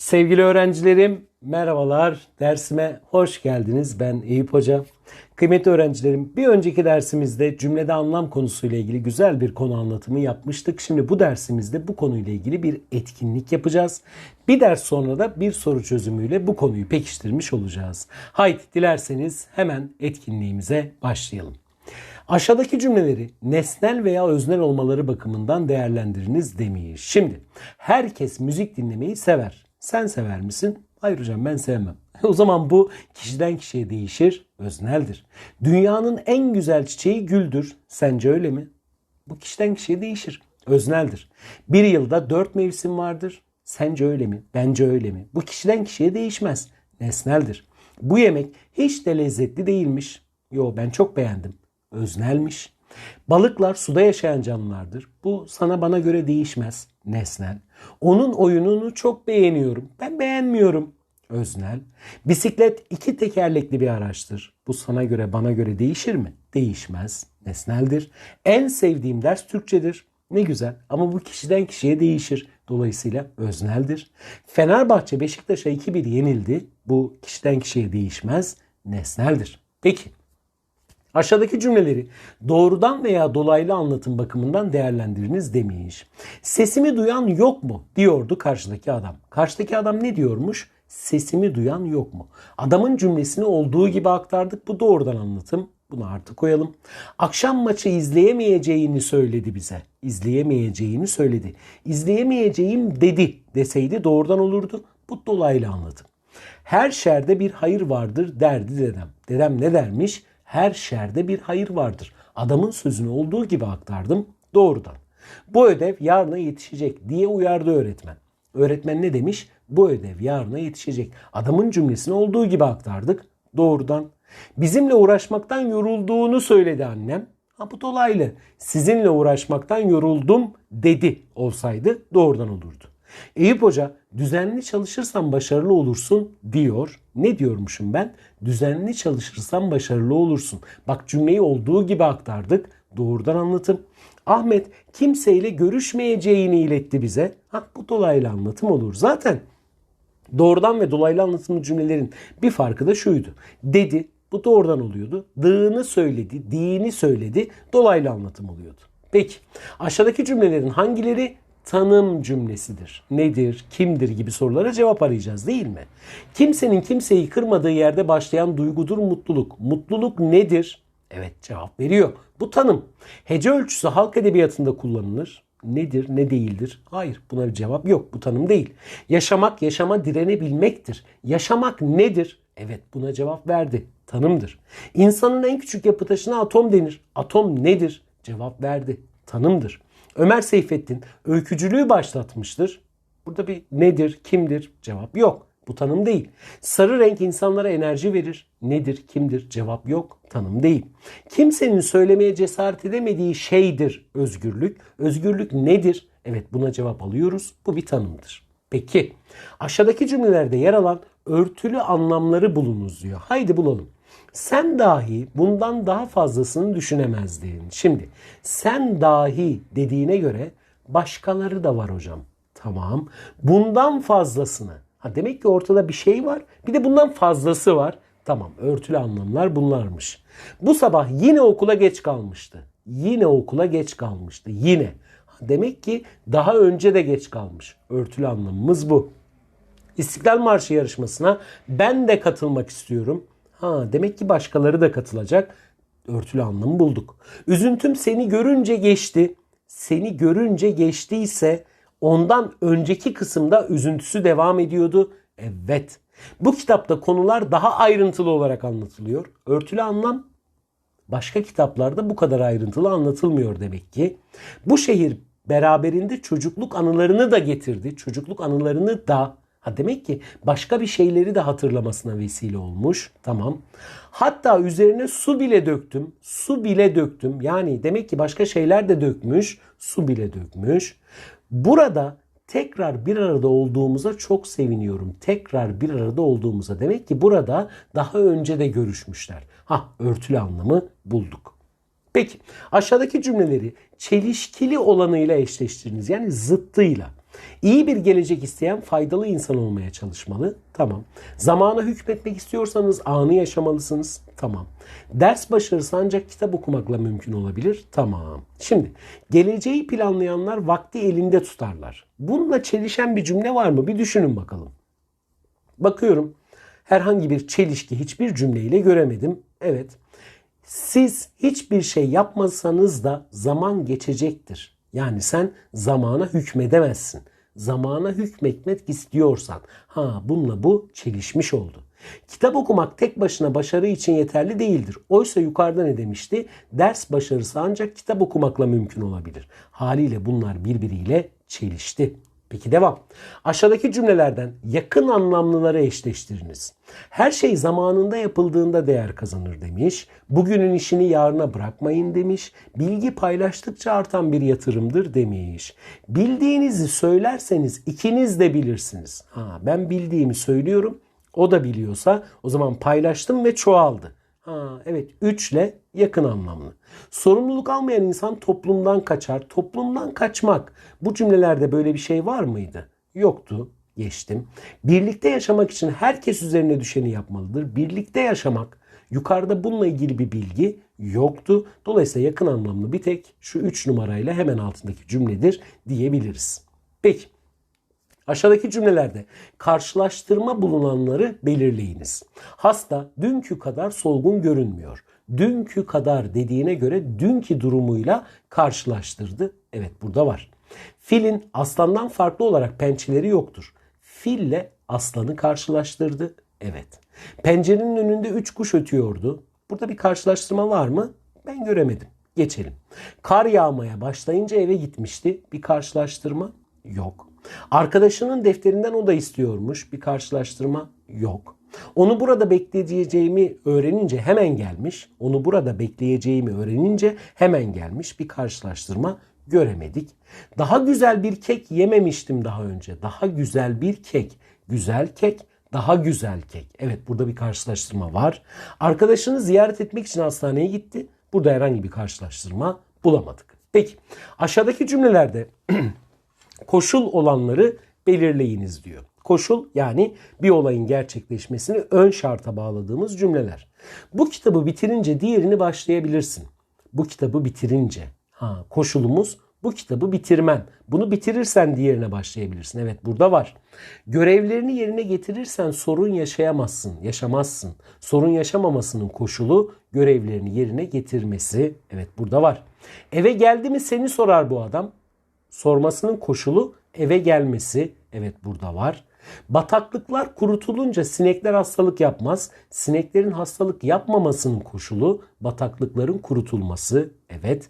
Sevgili öğrencilerim, merhabalar. Dersime hoş geldiniz. Ben Eyüp Hoca. Kıymetli öğrencilerim, bir önceki dersimizde cümlede anlam konusuyla ilgili güzel bir konu anlatımı yapmıştık. Şimdi bu dersimizde bu konuyla ilgili bir etkinlik yapacağız. Bir ders sonra da bir soru çözümüyle bu konuyu pekiştirmiş olacağız. Haydi dilerseniz hemen etkinliğimize başlayalım. Aşağıdaki cümleleri nesnel veya öznel olmaları bakımından değerlendiriniz demiş. Şimdi herkes müzik dinlemeyi sever. Sen sever misin? Hayır hocam ben sevmem. O zaman bu kişiden kişiye değişir, özneldir. Dünyanın en güzel çiçeği güldür. Sence öyle mi? Bu kişiden kişiye değişir, özneldir. Bir yılda dört mevsim vardır. Sence öyle mi? Bence öyle mi? Bu kişiden kişiye değişmez, nesneldir. Bu yemek hiç de lezzetli değilmiş. Yo ben çok beğendim. Öznelmiş. Balıklar suda yaşayan canlılardır. Bu sana bana göre değişmez. Nesnel. Onun oyununu çok beğeniyorum. Ben beğenmiyorum. Öznel. Bisiklet iki tekerlekli bir araçtır. Bu sana göre bana göre değişir mi? Değişmez. Nesneldir. En sevdiğim ders Türkçedir. Ne güzel ama bu kişiden kişiye değişir. Dolayısıyla özneldir. Fenerbahçe Beşiktaş'a 2-1 yenildi. Bu kişiden kişiye değişmez. Nesneldir. Peki Aşağıdaki cümleleri doğrudan veya dolaylı anlatım bakımından değerlendiriniz demiş. Sesimi duyan yok mu diyordu karşıdaki adam. Karşıdaki adam ne diyormuş? Sesimi duyan yok mu? Adamın cümlesini olduğu gibi aktardık. Bu doğrudan anlatım. Bunu artık koyalım. Akşam maçı izleyemeyeceğini söyledi bize. İzleyemeyeceğini söyledi. İzleyemeyeceğim dedi deseydi doğrudan olurdu. Bu dolaylı anlatım. Her şerde bir hayır vardır derdi dedem. Dedem ne dermiş? Her şerde bir hayır vardır. Adamın sözünü olduğu gibi aktardım doğrudan. Bu ödev yarına yetişecek diye uyardı öğretmen. Öğretmen ne demiş? Bu ödev yarına yetişecek. Adamın cümlesini olduğu gibi aktardık doğrudan. Bizimle uğraşmaktan yorulduğunu söyledi annem. Ha bu dolaylı. Sizinle uğraşmaktan yoruldum dedi olsaydı doğrudan olurdu. Eyüp Hoca düzenli çalışırsan başarılı olursun diyor. Ne diyormuşum ben? Düzenli çalışırsan başarılı olursun. Bak cümleyi olduğu gibi aktardık. Doğrudan anlatım. Ahmet kimseyle görüşmeyeceğini iletti bize. Ha bu dolaylı anlatım olur. Zaten doğrudan ve dolaylı anlatımlı cümlelerin bir farkı da şuydu. Dedi bu doğrudan oluyordu. Dığını söyledi, dini söyledi. Dolaylı anlatım oluyordu. Peki aşağıdaki cümlelerin hangileri tanım cümlesidir. Nedir, kimdir gibi sorulara cevap arayacağız değil mi? Kimsenin kimseyi kırmadığı yerde başlayan duygudur mutluluk. Mutluluk nedir? Evet cevap veriyor. Bu tanım. Hece ölçüsü halk edebiyatında kullanılır. Nedir, ne değildir? Hayır buna bir cevap yok. Bu tanım değil. Yaşamak, yaşama direnebilmektir. Yaşamak nedir? Evet buna cevap verdi. Tanımdır. İnsanın en küçük yapı taşına atom denir. Atom nedir? Cevap verdi. Tanımdır. Ömer Seyfettin öykücülüğü başlatmıştır. Burada bir nedir, kimdir cevap yok. Bu tanım değil. Sarı renk insanlara enerji verir. Nedir, kimdir cevap yok. Tanım değil. Kimsenin söylemeye cesaret edemediği şeydir özgürlük. Özgürlük nedir? Evet buna cevap alıyoruz. Bu bir tanımdır. Peki aşağıdaki cümlelerde yer alan örtülü anlamları bulunuz diyor. Haydi bulalım. Sen dahi bundan daha fazlasını düşünemezdin. Şimdi sen dahi dediğine göre başkaları da var hocam. Tamam. Bundan fazlasını. Ha demek ki ortada bir şey var. Bir de bundan fazlası var. Tamam örtülü anlamlar bunlarmış. Bu sabah yine okula geç kalmıştı. Yine okula geç kalmıştı. Yine. Demek ki daha önce de geç kalmış. Örtülü anlamımız bu. İstiklal Marşı yarışmasına ben de katılmak istiyorum. Ha demek ki başkaları da katılacak. Örtülü anlamı bulduk. Üzüntüm seni görünce geçti. Seni görünce geçtiyse ondan önceki kısımda üzüntüsü devam ediyordu. Evet. Bu kitapta konular daha ayrıntılı olarak anlatılıyor. Örtülü anlam başka kitaplarda bu kadar ayrıntılı anlatılmıyor demek ki. Bu şehir beraberinde çocukluk anılarını da getirdi. Çocukluk anılarını da Ha demek ki başka bir şeyleri de hatırlamasına vesile olmuş. Tamam. Hatta üzerine su bile döktüm. Su bile döktüm. Yani demek ki başka şeyler de dökmüş. Su bile dökmüş. Burada tekrar bir arada olduğumuza çok seviniyorum. Tekrar bir arada olduğumuza. Demek ki burada daha önce de görüşmüşler. Ha örtülü anlamı bulduk. Peki aşağıdaki cümleleri çelişkili olanıyla eşleştiriniz. Yani zıttıyla. İyi bir gelecek isteyen faydalı insan olmaya çalışmalı. Tamam. Zamana hükmetmek istiyorsanız anı yaşamalısınız. Tamam. Ders başarısı ancak kitap okumakla mümkün olabilir. Tamam. Şimdi geleceği planlayanlar vakti elinde tutarlar. Bununla çelişen bir cümle var mı? Bir düşünün bakalım. Bakıyorum. Herhangi bir çelişki hiçbir cümleyle göremedim. Evet. Siz hiçbir şey yapmasanız da zaman geçecektir. Yani sen zamana hükmedemezsin. Zamana hükmetmek istiyorsan. Ha bununla bu çelişmiş oldu. Kitap okumak tek başına başarı için yeterli değildir. Oysa yukarıda ne demişti? Ders başarısı ancak kitap okumakla mümkün olabilir. Haliyle bunlar birbiriyle çelişti. Peki devam. Aşağıdaki cümlelerden yakın anlamlıları eşleştiriniz. Her şey zamanında yapıldığında değer kazanır demiş. Bugünün işini yarına bırakmayın demiş. Bilgi paylaştıkça artan bir yatırımdır demiş. Bildiğinizi söylerseniz ikiniz de bilirsiniz. Ha, ben bildiğimi söylüyorum. O da biliyorsa o zaman paylaştım ve çoğaldı. Evet 3 ile yakın anlamlı. Sorumluluk almayan insan toplumdan kaçar. Toplumdan kaçmak. Bu cümlelerde böyle bir şey var mıydı? Yoktu. Geçtim. Birlikte yaşamak için herkes üzerine düşeni yapmalıdır. Birlikte yaşamak. Yukarıda bununla ilgili bir bilgi yoktu. Dolayısıyla yakın anlamlı bir tek şu 3 numarayla hemen altındaki cümledir diyebiliriz. Peki. Aşağıdaki cümlelerde karşılaştırma bulunanları belirleyiniz. Hasta dünkü kadar solgun görünmüyor. Dünkü kadar dediğine göre dünkü durumuyla karşılaştırdı. Evet burada var. Filin aslandan farklı olarak pençeleri yoktur. Fille aslanı karşılaştırdı. Evet. Pencerenin önünde üç kuş ötüyordu. Burada bir karşılaştırma var mı? Ben göremedim. Geçelim. Kar yağmaya başlayınca eve gitmişti. Bir karşılaştırma yok. Arkadaşının defterinden o da istiyormuş. Bir karşılaştırma yok. Onu burada bekleyeceğimi öğrenince hemen gelmiş. Onu burada bekleyeceğimi öğrenince hemen gelmiş. Bir karşılaştırma göremedik. Daha güzel bir kek yememiştim daha önce. Daha güzel bir kek. Güzel kek, daha güzel kek. Evet burada bir karşılaştırma var. Arkadaşını ziyaret etmek için hastaneye gitti. Burada herhangi bir karşılaştırma bulamadık. Peki aşağıdaki cümlelerde koşul olanları belirleyiniz diyor. Koşul yani bir olayın gerçekleşmesini ön şarta bağladığımız cümleler. Bu kitabı bitirince diğerini başlayabilirsin. Bu kitabı bitirince. Ha, koşulumuz bu kitabı bitirmen. Bunu bitirirsen diğerine başlayabilirsin. Evet burada var. Görevlerini yerine getirirsen sorun yaşayamazsın, yaşamazsın. Sorun yaşamamasının koşulu görevlerini yerine getirmesi. Evet burada var. Eve geldi mi seni sorar bu adam. Sormasının koşulu eve gelmesi. Evet burada var. Bataklıklar kurutulunca sinekler hastalık yapmaz. Sineklerin hastalık yapmamasının koşulu bataklıkların kurutulması. Evet.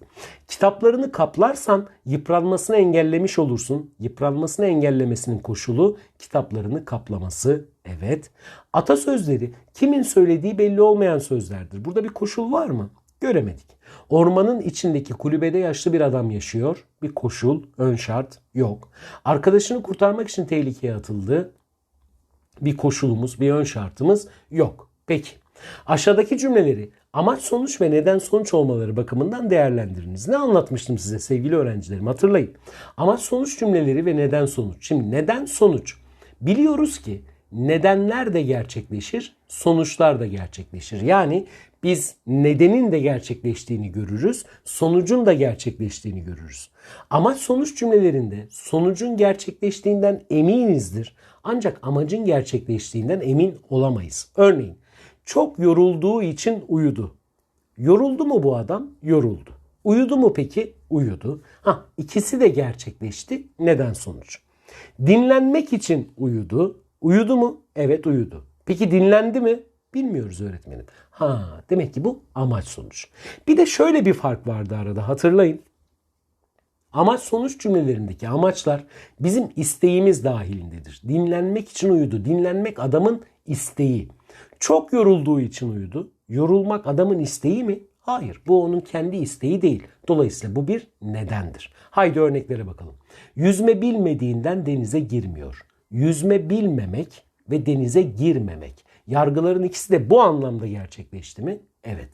Kitaplarını kaplarsan yıpranmasını engellemiş olursun. Yıpranmasını engellemesinin koşulu kitaplarını kaplaması. Evet. Atasözleri kimin söylediği belli olmayan sözlerdir. Burada bir koşul var mı? Göremedik. Ormanın içindeki kulübede yaşlı bir adam yaşıyor. Bir koşul, ön şart yok. Arkadaşını kurtarmak için tehlikeye atıldı. Bir koşulumuz, bir ön şartımız yok. Peki. Aşağıdaki cümleleri amaç sonuç ve neden sonuç olmaları bakımından değerlendiriniz. Ne anlatmıştım size sevgili öğrencilerim hatırlayın. Amaç sonuç cümleleri ve neden sonuç. Şimdi neden sonuç? Biliyoruz ki nedenler de gerçekleşir, sonuçlar da gerçekleşir. Yani biz nedenin de gerçekleştiğini görürüz, sonucun da gerçekleştiğini görürüz. Amaç sonuç cümlelerinde sonucun gerçekleştiğinden eminizdir. Ancak amacın gerçekleştiğinden emin olamayız. Örneğin çok yorulduğu için uyudu. Yoruldu mu bu adam? Yoruldu. Uyudu mu peki? Uyudu. Ha, ikisi de gerçekleşti. Neden sonuç? Dinlenmek için uyudu. Uyudu mu? Evet uyudu. Peki dinlendi mi? Bilmiyoruz öğretmenim. Ha demek ki bu amaç sonuç. Bir de şöyle bir fark vardı arada hatırlayın. Amaç sonuç cümlelerindeki amaçlar bizim isteğimiz dahilindedir. Dinlenmek için uyudu. Dinlenmek adamın isteği. Çok yorulduğu için uyudu. Yorulmak adamın isteği mi? Hayır. Bu onun kendi isteği değil. Dolayısıyla bu bir nedendir. Haydi örneklere bakalım. Yüzme bilmediğinden denize girmiyor. Yüzme bilmemek ve denize girmemek. Yargıların ikisi de bu anlamda gerçekleşti mi? Evet.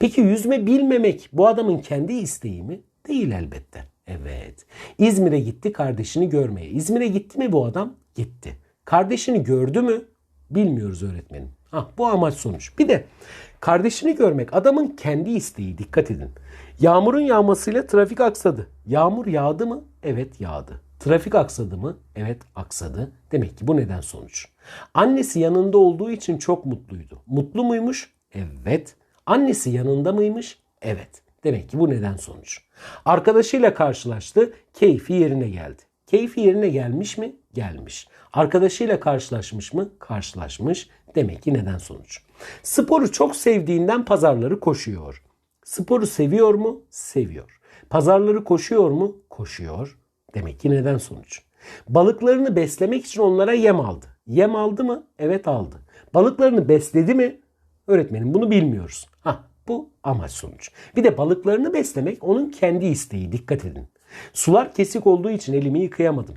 Peki yüzme bilmemek bu adamın kendi isteği mi? Değil elbette. Evet. İzmir'e gitti kardeşini görmeye. İzmir'e gitti mi bu adam? Gitti. Kardeşini gördü mü? Bilmiyoruz öğretmenim. Ah, bu amaç sonuç. Bir de kardeşini görmek adamın kendi isteği. Dikkat edin. Yağmurun yağmasıyla trafik aksadı. Yağmur yağdı mı? Evet yağdı. Trafik aksadı mı? Evet aksadı. Demek ki bu neden sonuç. Annesi yanında olduğu için çok mutluydu. Mutlu muymuş? Evet. Annesi yanında mıymış? Evet. Demek ki bu neden sonuç. Arkadaşıyla karşılaştı. Keyfi yerine geldi. Keyfi yerine gelmiş mi? Gelmiş. Arkadaşıyla karşılaşmış mı? Karşılaşmış. Demek ki neden sonuç. Sporu çok sevdiğinden pazarları koşuyor. Sporu seviyor mu? Seviyor. Pazarları koşuyor mu? Koşuyor. Demek ki neden sonuç. Balıklarını beslemek için onlara yem aldı. Yem aldı mı? Evet aldı. Balıklarını besledi mi? Öğretmenim bunu bilmiyoruz. Hah, bu amaç sonuç. Bir de balıklarını beslemek onun kendi isteği. Dikkat edin. Sular kesik olduğu için elimi yıkayamadım.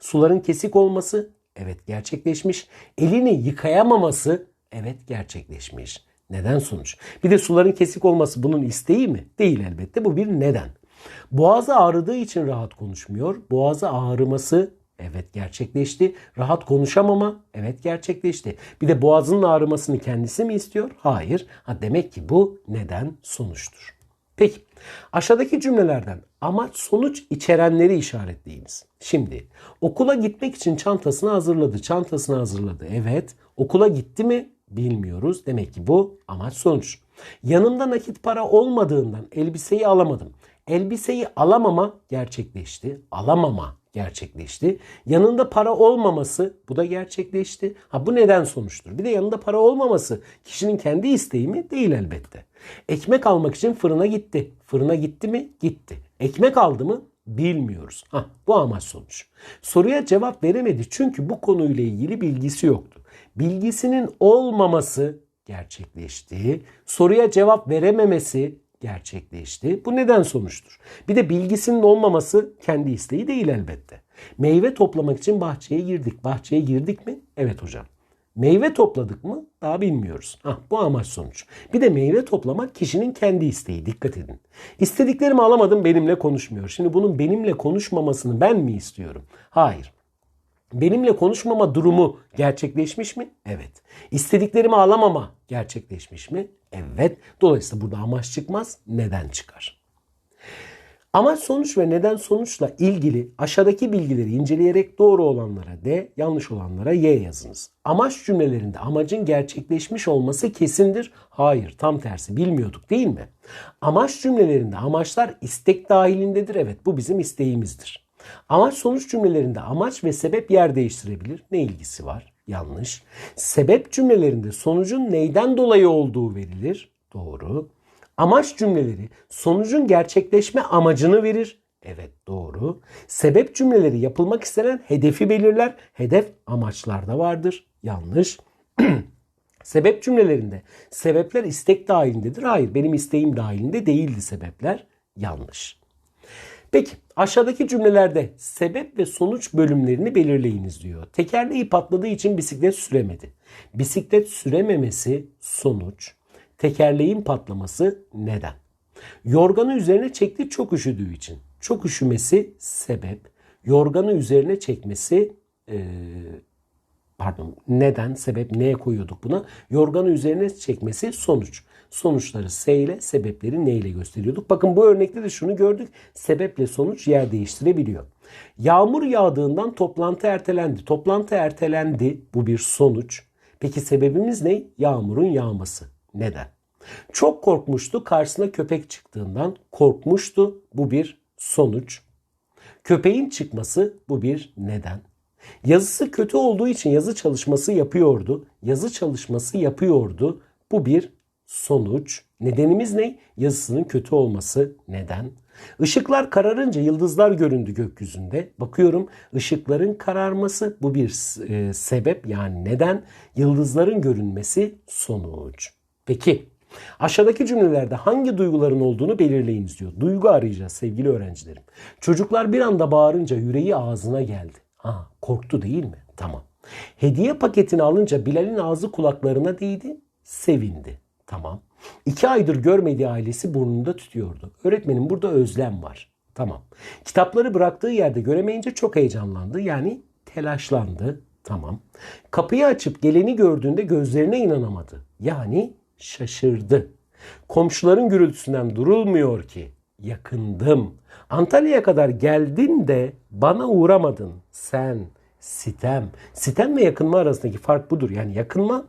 Suların kesik olması evet gerçekleşmiş. Elini yıkayamaması evet gerçekleşmiş. Neden sonuç? Bir de suların kesik olması bunun isteği mi? Değil elbette. Bu bir neden. Boğazı ağrıdığı için rahat konuşmuyor. Boğazı ağrıması evet gerçekleşti. Rahat konuşamama evet gerçekleşti. Bir de boğazının ağrımasını kendisi mi istiyor? Hayır. Ha demek ki bu neden sonuçtur. Peki aşağıdaki cümlelerden amaç sonuç içerenleri işaretleyiniz. Şimdi okula gitmek için çantasını hazırladı. Çantasını hazırladı. Evet. Okula gitti mi? Bilmiyoruz. Demek ki bu amaç sonuç. Yanımda nakit para olmadığından elbiseyi alamadım. Elbiseyi alamama gerçekleşti. Alamama gerçekleşti. Yanında para olmaması bu da gerçekleşti. Ha bu neden sonuçtur? Bir de yanında para olmaması kişinin kendi isteği mi? Değil elbette. Ekmek almak için fırına gitti. Fırına gitti mi? Gitti. Ekmek aldı mı? Bilmiyoruz. Ha bu amaç sonuç. Soruya cevap veremedi çünkü bu konuyla ilgili bilgisi yoktu. Bilgisinin olmaması gerçekleşti. Soruya cevap verememesi gerçekleşti. Bu neden sonuçtur. Bir de bilgisinin olmaması kendi isteği değil elbette. Meyve toplamak için bahçeye girdik. Bahçeye girdik mi? Evet hocam. Meyve topladık mı? Daha bilmiyoruz. Hah, bu amaç sonuç. Bir de meyve toplamak kişinin kendi isteği. Dikkat edin. İstediklerimi alamadım benimle konuşmuyor. Şimdi bunun benimle konuşmamasını ben mi istiyorum? Hayır. Benimle konuşmama durumu gerçekleşmiş mi? Evet. İstediklerimi alamama gerçekleşmiş mi? Evet. Dolayısıyla burada amaç çıkmaz. Neden çıkar? Amaç sonuç ve neden sonuçla ilgili aşağıdaki bilgileri inceleyerek doğru olanlara D, yanlış olanlara Y yazınız. Amaç cümlelerinde amacın gerçekleşmiş olması kesindir. Hayır, tam tersi bilmiyorduk değil mi? Amaç cümlelerinde amaçlar istek dahilindedir. Evet, bu bizim isteğimizdir. Amaç sonuç cümlelerinde amaç ve sebep yer değiştirebilir. Ne ilgisi var? Yanlış. Sebep cümlelerinde sonucun neyden dolayı olduğu verilir. Doğru. Amaç cümleleri sonucun gerçekleşme amacını verir. Evet doğru. Sebep cümleleri yapılmak istenen hedefi belirler. Hedef amaçlarda vardır. Yanlış. Sebep cümlelerinde sebepler istek dahilindedir. Hayır benim isteğim dahilinde değildi sebepler. Yanlış. Peki aşağıdaki cümlelerde sebep ve sonuç bölümlerini belirleyiniz diyor. Tekerleği patladığı için bisiklet süremedi. Bisiklet sürememesi sonuç. Tekerleğin patlaması neden? Yorganı üzerine çekti çok üşüdüğü için. Çok üşümesi sebep. Yorganı üzerine çekmesi e, pardon neden sebep neye koyuyorduk buna? Yorganı üzerine çekmesi sonuç. Sonuçları S ile sebepleri ne ile gösteriyorduk? Bakın bu örnekte de şunu gördük. Sebeple sonuç yer değiştirebiliyor. Yağmur yağdığından toplantı ertelendi. Toplantı ertelendi. Bu bir sonuç. Peki sebebimiz ne? Yağmurun yağması. Neden? Çok korkmuştu karşısına köpek çıktığından korkmuştu. Bu bir sonuç. Köpeğin çıkması bu bir neden. Yazısı kötü olduğu için yazı çalışması yapıyordu. Yazı çalışması yapıyordu. Bu bir sonuç. Nedenimiz ne? Yazısının kötü olması neden? Işıklar kararınca yıldızlar göründü gökyüzünde. Bakıyorum ışıkların kararması bu bir e, sebep yani neden? Yıldızların görünmesi sonuç. Peki aşağıdaki cümlelerde hangi duyguların olduğunu belirleyiniz diyor. Duygu arayacağız sevgili öğrencilerim. Çocuklar bir anda bağırınca yüreği ağzına geldi. Ha, korktu değil mi? Tamam. Hediye paketini alınca Bilal'in ağzı kulaklarına değdi. Sevindi. Tamam. İki aydır görmediği ailesi burnunda tutuyordu. Öğretmenim burada özlem var. Tamam. Kitapları bıraktığı yerde göremeyince çok heyecanlandı. Yani telaşlandı. Tamam. Kapıyı açıp geleni gördüğünde gözlerine inanamadı. Yani şaşırdı. Komşuların gürültüsünden durulmuyor ki. Yakındım. Antalya'ya kadar geldin de bana uğramadın. Sen sitem. Sitem ve yakınma arasındaki fark budur. Yani yakınma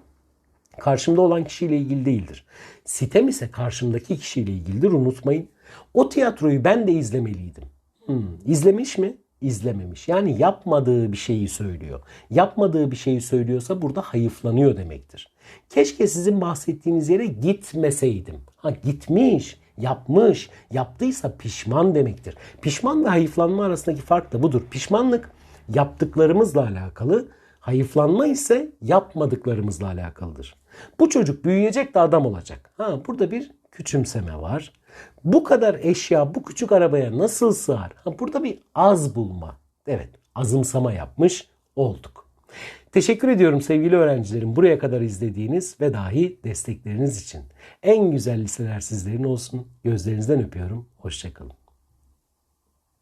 karşımda olan kişiyle ilgili değildir. Sitem ise karşımdaki kişiyle ilgilidir unutmayın. O tiyatroyu ben de izlemeliydim. Hmm, izlemiş mi? İzlememiş. Yani yapmadığı bir şeyi söylüyor. Yapmadığı bir şeyi söylüyorsa burada hayıflanıyor demektir. Keşke sizin bahsettiğiniz yere gitmeseydim. Ha gitmiş, yapmış, yaptıysa pişman demektir. Pişman ve hayıflanma arasındaki fark da budur. Pişmanlık yaptıklarımızla alakalı, Hayıflanma ise yapmadıklarımızla alakalıdır. Bu çocuk büyüyecek de adam olacak. Ha burada bir küçümseme var. Bu kadar eşya bu küçük arabaya nasıl sığar? Ha burada bir az bulma. Evet, azımsama yapmış olduk. Teşekkür ediyorum sevgili öğrencilerim buraya kadar izlediğiniz ve dahi destekleriniz için. En güzel liseler sizlerin olsun. Gözlerinizden öpüyorum. Hoşçakalın.